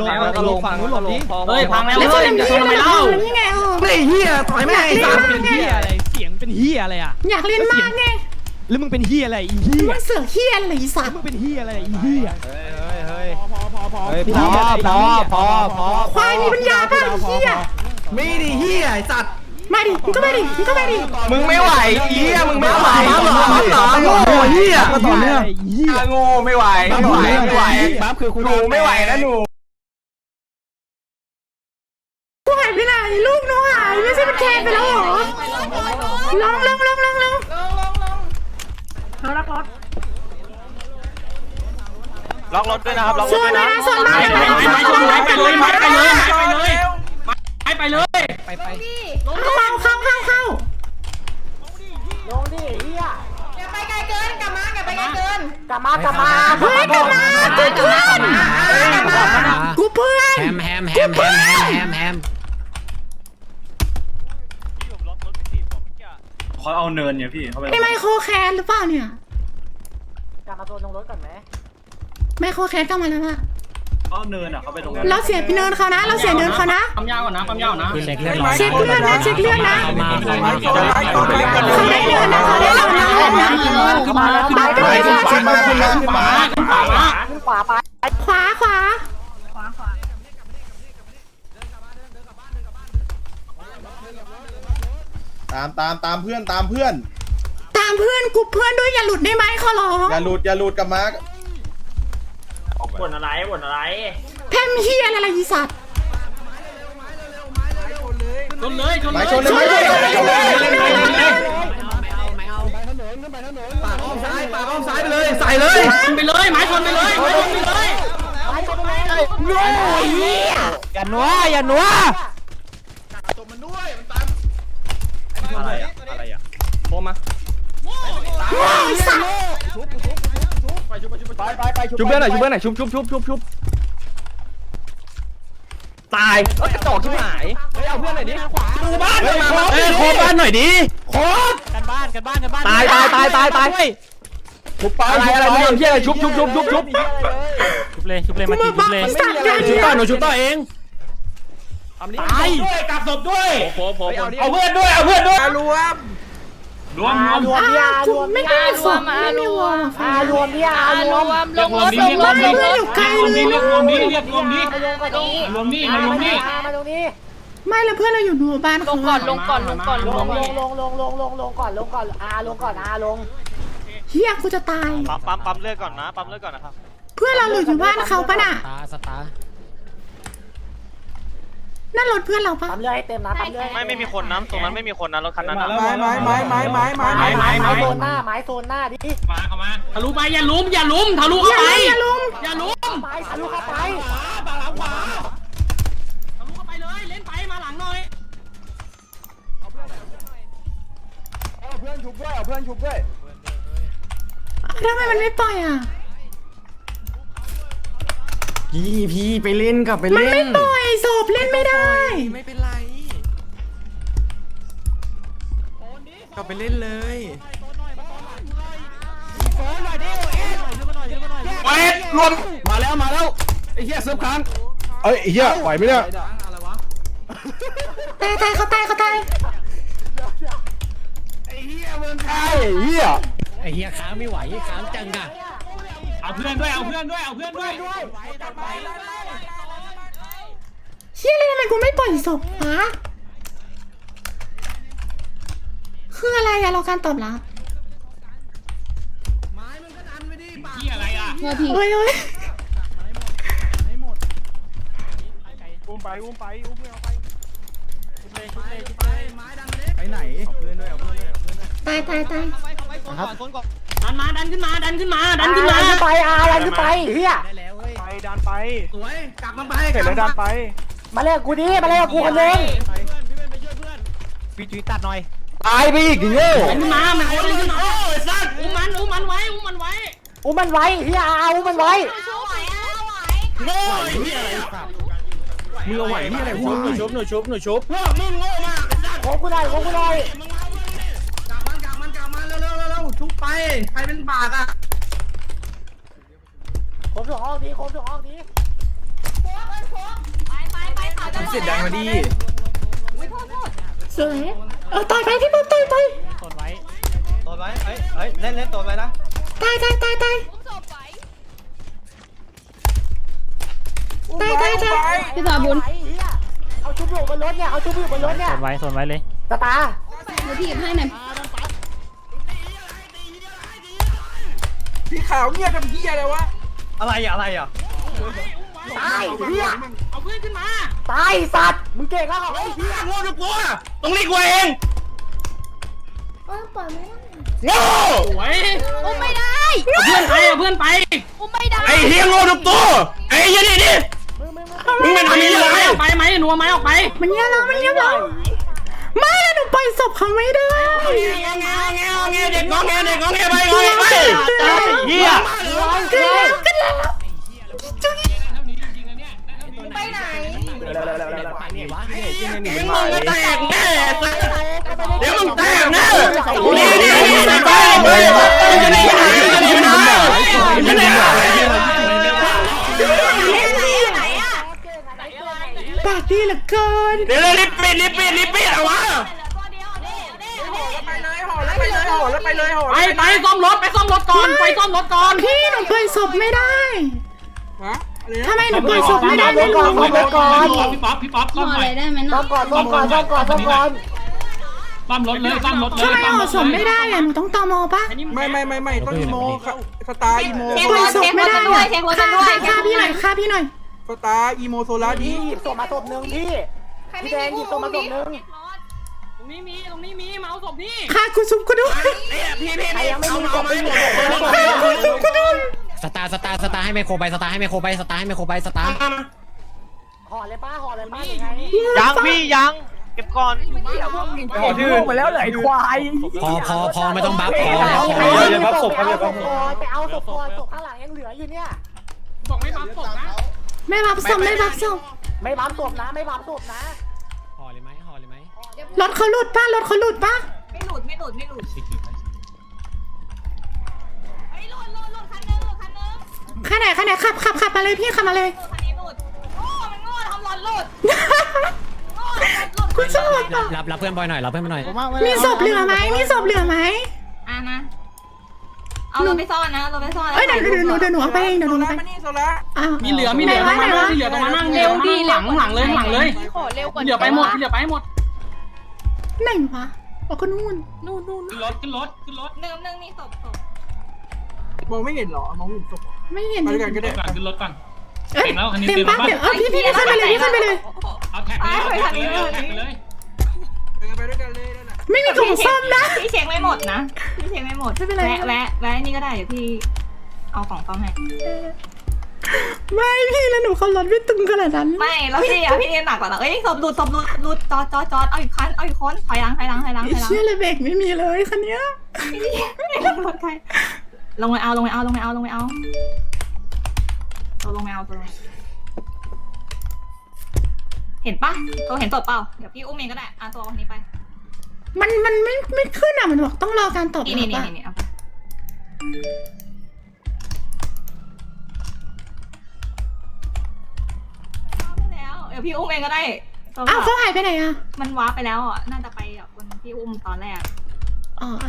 ลงแล้วก็ลงฝั่งนู้นหลบดิเฮ้ยพังแล้วแล้วเฮ้ยจะชนทำไมเล่านี่ไงไอ้เหี้ยต่อยแม่ไอ้สัตว์เป็นเฮียอะไร เสียงเป็นเฮียอะไรอะ อยากเล่นมากไง แล้วมึงเป็นเฮียอะไรอีเฮียมึงเสือเฮียอะไรอีสัตว์มึงเป็นเฮียอะไรอีเฮียเฮ้ยเฮ้ยเฮ้ยพอพอพอพอพอพอพอควายมีปัญญาป่ะไอ้เฮียมีดิเหี้ยไอ้สัตว์มาดิ มึงก็มาดิ มึงก็มาดิ มึงไม่ไหวเหี้ยมึงไม่ไหวเหรอเหรอโง่เหี้ยก็ต่อเนื่องเฮียโง่ไม่ไหว ไม่ไหว ไม่ไหวบัฟคือคุณหนูไม่ไหวนะหนู กูหายไปไหนลูกหนูหายไม่ใช่เป็นแคนไปแล้วเหรอลงลงลงลงลงลองลองลองล็อกรถด้วยนะครับล็อกรส่ถวด้วยนะนะส่วนมาไม้เดี๋ยวไม้ไปไม้ชนไม้ไปเลยไม้ไปเลยไม้ไปเลยไม้ไปเลยไปไปเข้าเข้าเข้าเข้าไปไกลเกินกลับมากลับไปไกลเกินเฮ้ยกลับมากูเพื่อนกูเพื่อนแฮมแฮมแฮมแฮมแฮมแฮมแฮม ที่ผมล็อกรถไปสี่ผมเมื่อกี้ เขาเอาเนินเนี่ยพี่เขาไปไอ้ไมโครแคนหรือเปล่าเนี่ย กลับมาโซนตรงรถก่อนไหมไมโครแคนกลับมาแล้วอะเอาเนินอะเขาไปตรงนั้นเราเสียพี่เนินเขานะ เราเสียเนินเขานะปั๊มยาวก่อนนะปั๊มยาวนะเช็คเรื่องเช็คเลือดนะเช็คเลือดนะมามาเขาได้เลือดนะเขาได้เรานะนะเข้ามาแล้วบ้าด้วยขึ้นมาขึ้นมาขึ้นมาขึ้นขวามาขึ้นขวาไปขวาขวา ตามตามตามเพื่อนตามเพื่อน ตามเพื่อนกูเพื่อนด้วยอย่าหลุดได้ไหมขอร้องอย่าหลุดอย่าหลุดกลับมาบ่นอะไรบ่นอะไรแพมเฮียอะไรอีสัตว์ชนเลยชนไม้เลยชนเลยไม้ชนเลยไม้ชนเลยปากอ้อมซ้ายปากอ้อมซ้ายไปเลย ใส่เลยชนไปเลยไม้ชนไปเลยไม้ชนไปเลยอย่าหนัวอย่าหนัว อะไรอะอะไรอะโทรมาไอ้สัตว์ชุบเพื่อนหน่อยชุบเพื่อนหน่อยชุบชุบชุบชุบชุบตายเอ้ยกระจอกชิบหายเฮ้ยเอาเพื่อนหน่อยดิดูบ้านเฮ้ยมาเอ้ยโคบ้านหน่อยดิโคกันบ้านกันบ้านกันบ้านตายตายตายตายตายชุบไปอะไรอะไรไม่เอาเหี้ยอะไรชุบชุบชุบชุบชุบชุบเลยชุบเลยกูมามาชุบบักเลยไอ้สัตว์อย่าชุบเหี้ยต่อหนูชุบต่อเอง ตายด้วยกลับศพด้วยโผล่โผล่โผล่เอาเพื่อนด้วย เอาเพื่อนด้วย รวม รวมรวมรวมพี่อ้าอาวรกูวมไม่พี่ได้อาศพไม่มีวอลอารวมพี่อารวมลงรถลงรถไม่เพื่อนอยู่ไกลเลยเรียกรวมนี้เรียกรวมนี้มารวมกันตรงนี้รวมนี่มารวมนี่มาตรงนี้ไม่แล้วเพื่อนเราอยู่หนูบ้านลเขางก่อนลงก่อนลงก่อนลลงงลงลงลงลงลงลงก่อนลงก่อนอาลงก่อนอาลงเฮียกูจะตายปั๊มปั๊มปั๊มเลือดก่อนนะปั๊มเลือดก่อนนะครับเพื่อนเราหลุดอยู่บ้านเขาปะน่ะตาสตาร์ นั่นรถเพื่อนเราปะปั๊มเลือดให้เต็มนะปั๊มเลือดไม่ไม่มีคนนะตรงนั้นไม่มีคนนะรถคันนั้นนะไม้ไม้ไม้ไม้ไม้ไม้ไม้ไม้ไม้โซนหน้าไม้โซนหน้าดิมาเข้ามาทะลุไปอย่าลุ้มอย่าลุ้มทะลุเข้าไปอย่าลุมอย่าลุ้มไปทะลุเข้าไปทะลุเข้าไปเลยเล่นไปมาหลังหน่อยเอาเพื่อนชุบด้วยเอาเพื่อนชุบด้วยทำไมมันไม่ปล่อยอะ พี่พี่ไปเล่นกับไปมันเล่ไม่นปล่อยศพเล่นไม่ได้ ไม่เป็นไรกลับไปเล่นเลยเวทรวมมาแล้วมาแล้วไอ้เหี้ยเซิร์ฟค้างเอ้ยเฮียไหวไหมเนี่ยตายตายเขาตายเขาตายไอ้เฮียไอ้เฮียค้างไม่ไหวค้างจังอะ เอาเพื่อนด้วยเอาเพื่อนด้วยเอาเพื่อนด้วยเฮียอะไรทำไมกูไม่ปล่อยศพฮะคืออะไรอะเราการตอบรับที่อะไรอะเฮ้ยเฮ้ยอุ้มไปอุ้มไปอุ้มเพื่อนเอาไปไปไหนเอาเพื่อนด้วยเอาเพื่อนด้วยตายตายตาย ดันมาดันขึ้นมาดันขึ้นมาดันขึ้นมาขึ้นไปอาดันขึ้นไปเฮียไปดันไปสวยกลับมาไปเสร็จแล้วดันไป มาเล่นกับกูดิมาเล่นกับกูคนนึงพี่จุ้ยตัดหน่อยตายไปอีกโง่ดันขึ้นมามันโคตรขึ้นมาไอ้สัตว์อุ้มมันอุ้มมันไว้อุ้มมันไว้อุ้มมันไว้เฮียอาอุ้มมันไว้มือไหวนี่อะไรวะหนูชุบหนูชุบหนูชุบพวกมึงโง่มากไอ้สัตว์โค้งกูได้โค้งกูได้ ใครเป็นบาทอะโค้งส่งห้องดีโค้งส่งห้องดีโค้กเอ้เสียดังมาดีสวยเออตายไปพี่ป๊อปตายตายทนไว้ตัวไว้เฮ้ยเฮ้ยเล่นเล่นตัวไว้นะตายตายตายตายตายตายตายพี่ตาบุญไอ้เหี้ยเอาชุบอยู่บนรถเนี่ยเอาชุบอยู่บนรถเนี่ยทนไว้ทนไว้เลยตาตามาทีบให้หน่อย พี่ขาวเงียบกับพี่อะไรวะอะไรอะอะไรอะตายเหี้ยเอาเพื่อนขึ้นมา ตายสัตว์ มึงเก่งแล้วเหรอไอ้เหี้ยโง่ทุกตัวตรงนี้กูเองเออปล่อยไม่ได้โง่สวยอุ้มไม่ได้ เอาเพื่อนไปเอาเพื่อนไป อุ้มไม่ได้ ไอ้เฮียโง่ทุกตัวไอ้เฮียนี่นี่มึงมึงมึงมึงเป็นทำยังไงออกไปไหมนัวไหมออกไป มันเงียบแล้วมันเงียบแล้วไม่หนูป ล่อยศพเขาไม่ได้เงี้ยเงี้ยเงี้ยเงี้ยเด็กงอแงเด็กงอแงไปงอแงไปเฮียขึ้นแล้วขึ้นแล้วไปไหนมึงก็แตกแน่เดี๋ยวมึงแตกแน่นี่นี่นี่ไปไปเลยมึงจะได้หายมึงจะได้หายมึงจะได้หายไหนอะปากดีเหลือเกิน เดี๋ยวรีบปิดรีบปิดรีบปิดเอาวะ ห่อแล้วไปเลยห่อไปไปซ่อมรถไปซ่อมรถก่อนไปซ่อมรถก่อนพี่หนูปล่อยศพไม่ได้ฮะอะไรทำไมหนูปล่อยศพไม่ได้เดี๋ไม่ยวก่อนรู้เดี๋ยวก่อนพี่ป๊อปพี่ป๊อปห่ออะไรได้ไหมต้อนะงก่อนต้องก่อนต้องก่อนต้องก่อนซ่อมรถเลยซ่อมรถเลทำยไมเอาศพไม่ได้อะหนูต้องตอมอปะไม่ไม่ไม่ไม่ต้องอีโมสตาร์อีโมเช็ครถเช็ครถกันด้วยเช็ครถกันด้วยฆ่าพี่หน่อยฆ่าพี่หน่อยสตาร์อีโมโซลาดีพี่หยิบศพมาศพหนึ่งพี่พี่แดงหยิบศพมาศพหนึ่งตรง นี้มีตรงนี้มีมาเอาศพนี่ฆ่ากูซุปกูด้วยพี่พี่ใครพี่ยังไม่มีศพไม่มีศพฆ่ากูซุปกูด้วยสตาร์สตาร์สตาร์ให้ไมโครไปสตาร์ให้ไมโครไปสตาร์ให้ไมโครไปสตาร์ห่อเลยป้าห่อเลยป้ายังไงยังพี่ยังเก็บก่อนห่อที่อื่นมาแล้วไหลควายพอพอพอไม่ต้องบัฟพอแล้วพอเอาแล้วศพเอาศพไปเอาศพก่อนศพข้างหลังยังเหลืออยู่เนี่ยบอกไม่ปั๊มศพนะไม่รับศพไม่รับศพไม่บัมศพนะไม่บัมศพนะห่อเลยไหมห่อเลยไหม รถเขาหลุดป้ารถเขาหลุดป้าไม่หลุดไม่หลุดไม่หลุดไอ้หลุดหลุดหลุดคันนึงหลุดคันนึงข้าไหนข้าไหนขับขับขับมาเลยพี่ขับมาเลย หลุดคันนี้หลุดโอ้มันโง่ทำรถหลุดโง่ทำรถหลุดกูชอบอะรับรับเพื่อนบอยหน่อยรับเพื่อนมาหน่อย มีศพเหลือไหมมีศพเหลือไหมอะนะเอารถไปซ่อนนะเอาไปซ่อนเอ้ยเดี๋ยวเดี๋ยวหนูเดี๋ยวหนูเอาไปเองเดี๋ยวหนูเอาไปมานี่โซลาอ้าวมีเหลือมีเหลือไหนมาวะไหนวะมีเหลือตรงมานั่งเร็วดีหลังหลังเลยหลังเลย ขอเร็วกว่าเหลือไปหมดเหลือไปหมด ไหนวะอ๋อก็นู่นนู่นนู่นขึ้นรถขึ้นรถขึ้นรถหนึ่งหนึ่งนี่ศพศพมองไม่เห็นหรอ มองไม่เห็นศพไม่เห็น ไปด้วยกันก็ได้ก่อนขึ้นรถก่อน เอ้ยเต็มแล้วคันนี้เต็มเต็มป้าแล้วเดี๋ยวเออพี่พี่พี่ขึ้นไปเลยพี่ขึ้นไปเลย เอาแท็กไปเลยเอาแท็กไปเลยเอาแท็กไปเลยไปด้วยกันเลยนั่นแหละไม่มีถุงซ่อมนะ พี่เช็คไม่หมดนะ พี่เช็คไม่หมดไม่เป็นไร แวะแวะแวะนี่ก็ได้เดี๋ยวพี่เอาของซ่อมให้ ไม่พี่แล้วหนูขับรถไม่ตึงขนาดนั้นไม่แล้วพี่อะพี่หนักกว่าเราเอ้ยศพหลุดศพหลุดหลุดจอดจอดจอดเอาอีกคันเอาอีกคนถอยหลังถอยหลังถอยหลังไอ้ถอยหลังเชี่ยเลยเบรกไม่มีเลยคันเนี้ยรถใครลงไปเอาลงไปเอาลงไปเอาลงไปเอาตัวลงไปเอาตัวลงไปเห็นปะตัวเห็นศพเปล่าเดี๋ยวพี่อุ้มเองก็ได้อะตัวคนนี้ไป มันมันไม่ไม่ขึ้นอะมันบอกต้องรอการตอบนี่รับนี่นี่อะนี่เอาไป เดี๋ยวพี่อุ้มเองก็ได้ตัวอ้าวเขาหายไปไหนอะมันว้าร์ปไปแล้วอะ น่าจะไปกับคนที่อุ้มตอนแรกอ๋อโอ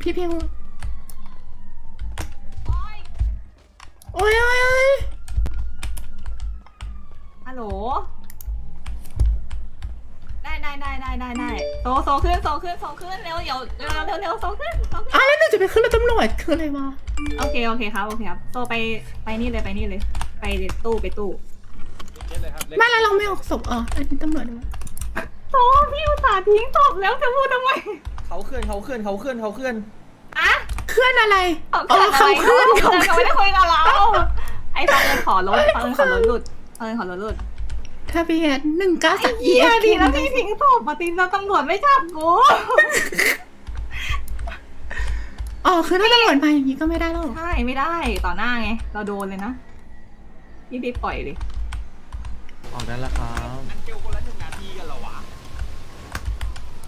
เคพี่พี่โอ้ยโอ้ยโอ้ยฮัลโหล ได้ได้ได้ได้ได้ได้โซโซขึ้นโซขึ้นโซขึ้นเร็วเดี๋ยวเร็วเร็วเร็วโซขึ้นโซขึ้น อ้าวแล้วหนูจะไปขึ้นรถตำรวจคืออะไรวะ โอเคโอเคครับโอเคครับโซไปไปนี่เลยไปนี่เลย ไปตู้ไปตู้ ไม่แล้วเราไม่ออกศพอ๋ออันนี้ตำรวจด้วยโซพี่อุตส่าห์ทิ้งศพแล้วจะพูดทำไมเขาเคลื่อนเขาเคลื่อนเขาเคลื่อนเขาเคลื่อนอะเคลื่อนอะไรเขาอ๋อเกิดอะไรเขาเคลื่อนเขาเขาเกิดเคเขาลื่อนไม่ได้คุยกับเรา ไอ้ฟังเอิญขอรถฟังเอิญขอรถหลุดฟังเอิญขอรถหลุดทะเบียนหนึ่งเก้าสามเฮียดีแล้วพี่ทิ้งศพมาตีแล้วตำรวจไม่จับกูอ๋อคือถ้าตำรวจมาอย่างนี้ก็ไม่ได้แล้วเหรอใช่ไม่ได้ต่อหน้าไง เราโดนเลยนะพี่พี่ปล่อยเลย ออกได้แล้วครับอันเกลคนละหนึ่งนาทีกันเหรอวะ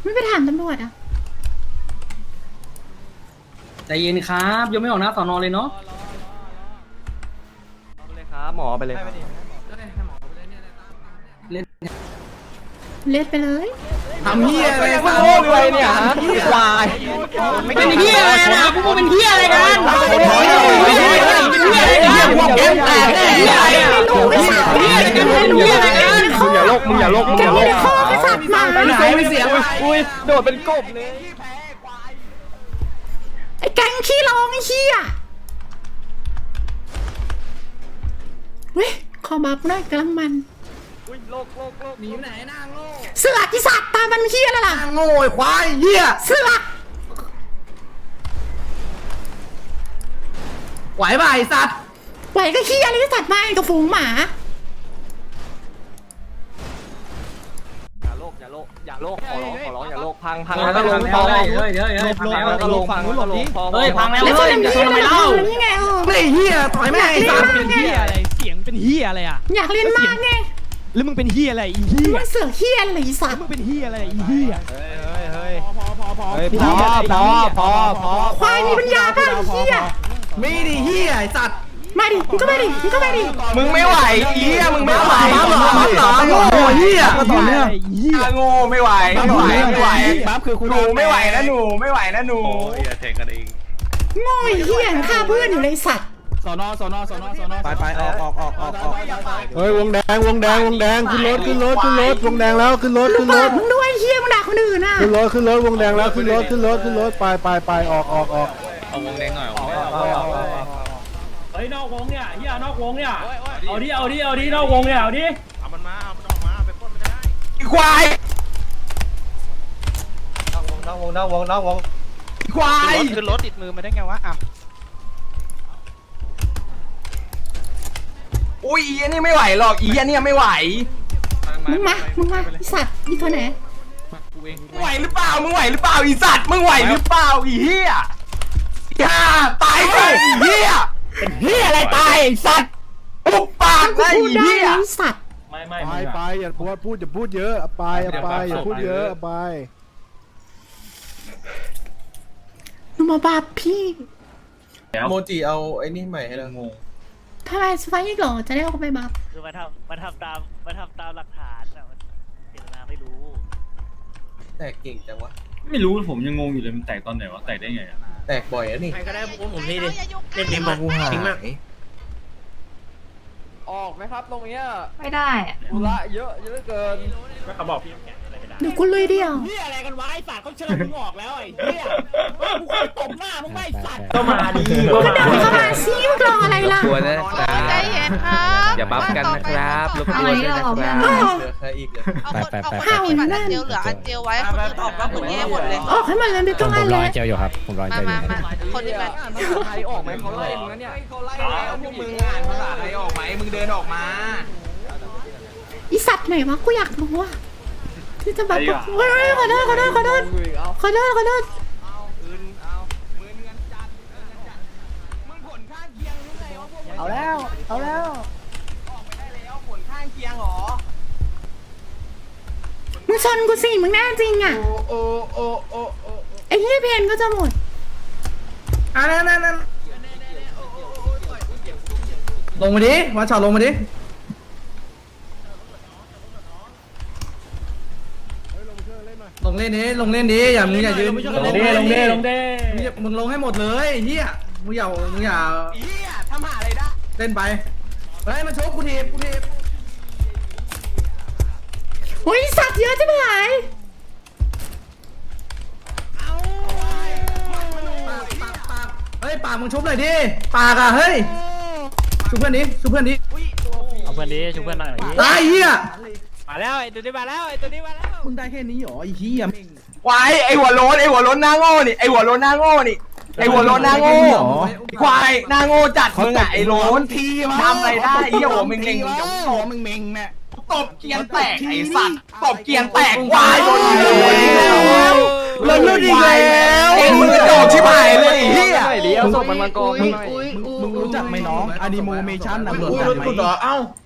ไม่ไปถามตำรวจอะใจเย็นครับยังไม่ออกหน้าสอนอเลยเนาะเอาไปเลยครับหมอเอาไปเลยครับ เล่นเล่นไปเลย ทำเหี้ยอะไรมึงโง่เลยเนี่ยฮะควายเป็นเฮียอะไรนะพวกมึงเป็นเฮียอะไรกันคนถอยเลยเป็นเฮียอะไรกันเป็นเฮียอะไรกันพวกแก๊งแตกแน่เฮียอะไรกันเฮียอะไรกันเฮียอะไรกันมึงอย่าโลกมึงอย่าโลกมึงแกอย่าโลไม่กได้ข้อไอ้สัตว์หมาไม่เสียไม่เสียอุ้ยโดดเป็นกบเลยไอ้แก๊งขี้ร้องไอ้เหี้ยเว้ยขอบัฟหน่อยกำลังมัน อุ้ยโลกโลกโลกหนีไหนนางโง่เสือกอีสัตว์ตามมันเหี้ยแล้วล่ะนางโง่ไอ้ควายเหี้ยเสือกไหวป่ะไอ้สัตว์ไหวก็เหี้ยอะไรที่สัตว์มาไอ้กับฝูงหมาอย่าโลกอย่าโลกอย่าโลกขอร้องขอร้องอย่าโลกพังพังแล้วก็ลงพอเฮ้ยเฮ้ยเฮ้ยพังแล้วก็ลงพังแล้วก็ลงพอเฮ้ยพังแล้วแล้วเฮ้จะยเป็นจะเหี้ยทำไมอะไรเล่านี่ไงเออไม่เหี้ยต่อยแม่งไอ้สัตว์เป็นเหี้ยอะไรเสียงเป็นเฮียอะไรอะอยากเรียนมากไง แล้วมึงเป็นเฮียอะไรอีเฮียมันเสือกเหี้ยอะไรอีสัตว์มึงเป็นเฮียอะไรอีเฮียเฮ้ยเฮ้ยเฮ้ยพอพอพอเฮ้ยพอพอพอพอควายมีปัญญาป่ะไอ้เหี้ยมีดิเหี้ยไอ้สัตว์มาดิมึงก็มาดิมึงก็มาดิมึงไม่ไหวอีเหี้ยมึงไม่ไหวมาหรอมาหรอโง่เหี้ยก็ต่อเนื่องเฮียโง่ไม่ไหวไม่ไหวไม่ไหวปั๊บคือคุณหนูไม่ไหวนะหนูไม่ไหวนะหนูโง่ไอ้เหี้ยฆ่าเพื่อนอยู่เลยไอ้สัตว์ สอนอสอนอสอนอสอนอไปไปออกออกออกออกออกเฮ้ยวงแดงวงแดงวงแดงขึ้นรถขึ้นรถขึ้นรถวงแดงแล้วขึ้นรถดูขึ้นรปากถมึงด้วยไอ้เหี้ยมึงด่าคนอื่นน่ะขึ้นรถขึ้นรถวงแดงแล้วขึ้นรถขึ้นรถขึ้นรถไปไปไปออกออกออกเฮ้ยนอกวงเนี่ยเฮียนอกวงเนี่ยเอาดิเอาดิเอาดินอกวงเนี่ยเอาดิควายนอกวงนอกวงนอกวงควายขึ้นรถติดมือมาได้ไงวะอะ อุ้ยอีอันนี้ไม่ไหวหรอกอีอันนี้ไม่ไหวมึงมา มึงมาไอ้สัตว์อีตัวไหน มึงไหวหรือเปล่ามึงไหวหรือเปล่าอีสัตว์มึงไหวหรือเปล่าอีเหี้ยอย่าตายไปอีเหี้ยเฮียอะไรตายสัตว์ปุบปากกูนะพูอีดได้เหี้ยไอ้สัตว์ไม่ไม่ไปไปอย่าพูดพูดอย่าพูดเยอะไปไปอย่าพูดเยอะไปหนูมาบาปพี่ โมจิเอาไอ้นี่ใหม่ให้เรา ทำไมสไปอีกเหรอ จะได้เอาไปบาปคือมาทำมาทำตามมาทำตามหลักฐานอะมันเจตนาไม่รู้แตกเก่งจังวะ ไม่รู้ผมยังงงอยู่เลยมันแตกตอนไหนวะแตกได้ไงอะแตกบ่อยอะนี่ใครก็ได้พวกผมนี่ดิเล่นมากูหายออกไหมครับตรงเนี้ยไม่ได้อะธุระเยอะเยอะเกิน เขาบอกพี่ แกอะไรไม่ได้เดี๋ยวกูลุยเดียว เฮียอะไรกันวะไอ้สัตว์เขาเชิญมึงออกแล้วไอ้เฮียกูเคยตบหน้ามึงไม่สัตว์ ก็มาดีก็เดินเข้ามาซิมึงรออะไรล่ะใจเย็นครับอย่าบัฟกันนะครับรบกวนด้วยนะคเอรับอเหลือใครอีกเหรอเอาคนเอาคนที่มีบัตรอันเจลเหลืออันเจลไว้คนอื่นออกก็คุณแย่หมดเลย ออกให้หมดเลยไม่ต้องอะไรเลยมามามาคนที่บัตรไทยออกไหมเขาไล่มึงนะเนี่ยเขาไล่แล้วพวกมึงอ่านภาษาไทยออกไหมมึงเดินออกมา อีสัตว์ไหนวะกูอยากรู้ว่า ที่จะแบบเฮ้ยขอโทษขอโทษขอโทษขอโทษขอโทษอื่นเอามือเงินจัดเงินจัดมึงผลข้างเคียงรู้ไงว่าพวกมึงเอาแล้ว เอาแล้วออกไปได้แล้วผลข้างเคียงเหรอมึงชนกูสิมึงแน่จริงอะโอ้โอ้โอ้โอ้โอ้ไอ้เหี้ยเพนก็จะหมดอะนั่นนั่นนั่นลงมาดิมาช็อตลงมาดิ ลงเล่นดิลงเล่นดิอย่ามึงอย่ายืนลงเด้ลงเด้ลงเด้มึงอย่ามึงลงให้หมดเลยเฮียมึงอย่ามึงอย่าเฮียทำหาอะไรได้เล่นไปเฮ้ยมันชกกูทีบกูทีบโอ้ยสัตว์เยอะจังเลยปากปากปากเฮ้ยปากมึงชุบเลยดิปากอะเฮ้ยชุบเพื่อนดิชุบเพื่อนดิเอาเพื่อนดิช่วยเพื่อนหน่อยตายเฮียมาแล้วไอ้ตัวนี้มาแล้วไอ้ตัวนี้มาแล้วมึงได้แค่นี้เหรอไอ้เฮีย ไว้ไอหัวโล้นไอหัวโล้นหน้าโง่นี่ไอหัวโล้นหน้าโง่นี่ไอหัวโล้นหน้าโง่ควายหน้าโง่จัดมึงอะไอโล้นทีทำอะไรได้ไอเหี้ยหัวเม่งเม่งมึงจะหัวเม่งเม่งแม่ตบเกียนแตกไอสัตว์ตบเกียนแตกควายโดนยิงเลยเลิกเลิกอีกแล้วเอ็งมือโดดชิบหายเลยไอ้เหี้ยเลี้ยวส่งมันมากองหน่อยมึงรู้จักไหมน้องอนิโมเมชันนะมึงรู้จักไหม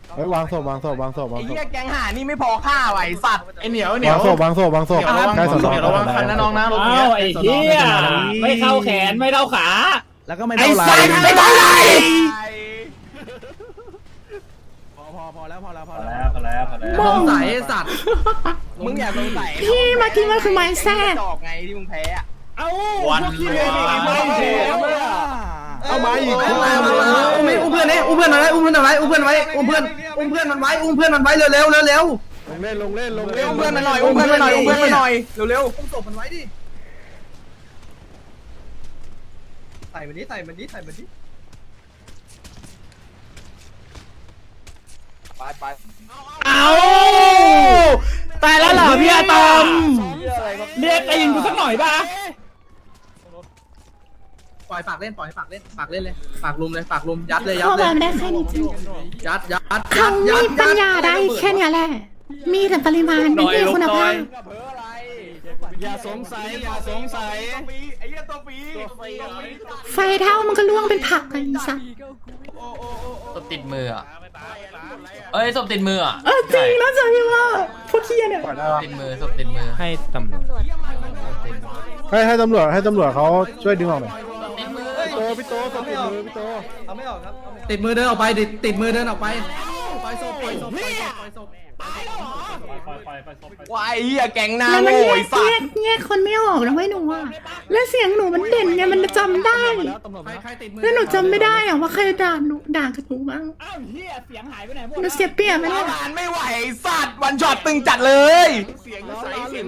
เอ้าเฮ้ยวางศพวางศพวางศพวางไอ้ศพเหี้ยแกงห่านี่ไม่พอฆ่าว่ะไอสัตว์ไอเหนียวเหนียววางศพวางศพวางศพใกล้สนอระวังคันนะน้องนะรถอ้าวไอ้เหี้ยไม่เข้าแขนไม่เข้าขาแล้วก็ไม่เท่าไหร่ไม่ต้องไรพอพอพอแล้วพอแล้วพอพอแล้วแล้วพอแล้วพอแล้วสงสัยไอ้สัตว์มึงอย่าสงสัยพี่เมื่อกี้มันคือไม้แทรกดอกไงที่มึงแพ้อะ เอ้าวัน พวกขี้เลยนี่ไม่เสีย เอามาอีกเอามาเอามาเอาอุ้มอุ้มเพื่อนนี่อุ้มเพื่อนมันไว้อุ้มเพื่อนมันไว้อุ้มเพื่อนไว้อุ้มเพื่อนอุ้มเพื่อนมันไว้อุ้มเพื่อนมันไว้เร็วเร็วเร็วเร็วลงเล่นลงเล่นลงเร็เล่วนเพื่อนมาหน่อยอุ้มเพื่อนมาหน่อยอุ้มเพื่อนมาหน่อยเร็วอุ้มศพมันไว้ดิใส่มันนี้ใส่มันนี้ใส่มันนี้ไปไปเอาตายแล้วเหรอพี่อาตอมเรียกตีนกูสักหน่อยป่ะ ปล่อยปากเล่นปล่อยให้ปากเล่นปากเล่นเลยปากลุมเลยปากลุมยัดเลยยัเขาดเลบอยกได้แค่นี้จริงยัดยัดเขามีปัญญาได้แค่เนี้ยแหละ มีแต่ปริมาณไม่มีคุณภาพ อย่าสงสัยอย่าสงสัยไอ้เหี้ยตัวปีไฟเท่ามันก็ล่วงเป็นผักไอ้สัสศพติดมืออะเอ้ยศพติดมืออะเออจริงนะจ๊ะพี่ว่าพวกเทียเนี่ยติดมือศพติดมือให้ตำรวจให้ให้ตำรวจให้ตำรวจเขาช่วยดึงออกหน่อยติดมือ พี่โตพี่โตศพติดมือพี่โตเอาไม่ออกครับติดมือเดินออกไปติดติดมือเดินออกไปปล่อยศพปล่อยศพปล่อยศพปล่อยศพไปไปไปไปไปวายเหี้ยแก๊งหน้าแล้วมันโง่แยไอ้กสัแยตว์กแยกคนไม่ออกนะเว้ยหนูอะแล้วเสียงหนูมันเด่นไงมันจำได้ใครใครติดมือแล้วหนูจำไม่ได้อะว่าใครด่าหนูด่ากับหนูบ้างเอ้าเฮียเสียงหายไปไหนหมดหนูเสียเปรียบไหมเอาเนี่ยงานไม่ไหวไอ้สัตว์วันช็อตตึงจัดเลย เสียงใสเสียง